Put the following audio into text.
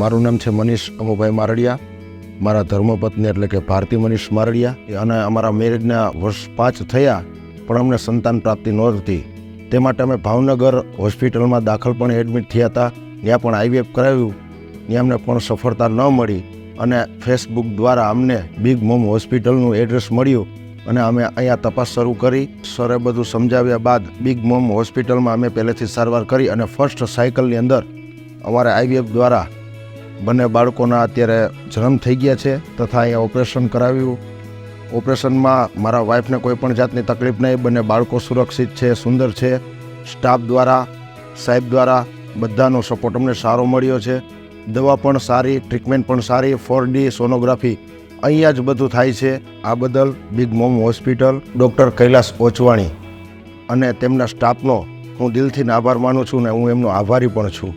મારું નામ છે મનીષ અમુભાઈ મારડિયા. મારા ધર્મપત્ની એટલે કે ભારતી મનીષ મારડિયા. અને અમારા મેરેજના વર્ષ પાંચ થયા, પણ અમને સંતાન પ્રાપ્તિ નહોતી. તે માટે અમે ભાવનગર હોસ્પિટલમાં દાખલ પણ એડમિટ થયા હતા. ત્યાં પણ આઈવીએફ કરાવ્યું. ત્યાં અમને પણ સફળતા ન મળી અને ફેસબુક દ્વારા અમને બિગ મોમ હોસ્પિટલનું એડ્રેસ મળ્યું અને અમે અહીંયા તપાસ શરૂ કરી. સરે બધું સમજાવ્યા બાદ બિગ મોમ હોસ્પિટલમાં અમે પહેલેથી સારવાર કરી અને ફર્સ્ટ સાયકલની અંદર અમારે આઈવીએફ દ્વારા બંને બાળકોના અત્યારે જન્મ થઈ ગયા છે તથા અહીંયા ઓપરેશન કરાવ્યું. ઓપરેશનમાં મારા વાઈફને કોઈ પણ જાતની તકલીફ નહીં, બંને બાળકો સુરક્ષિત છે, સુંદર છે. સ્ટાફ દ્વારા, સાહેબ દ્વારા બધાનો સપોર્ટ અમને સારો મળ્યો છે. દવા પણ સારી ટ્રીટમેન્ટ પણ સારી ફોર ડી સોનોગ્રાફી અહીંયા જ બધું થાય છે. આ બદલ big mom hospital doctor Kailash Ochwani અને તેમના સ્ટાફનો હું દિલથી આભાર માનું છું ને હું એમનો આભારી પણ છું.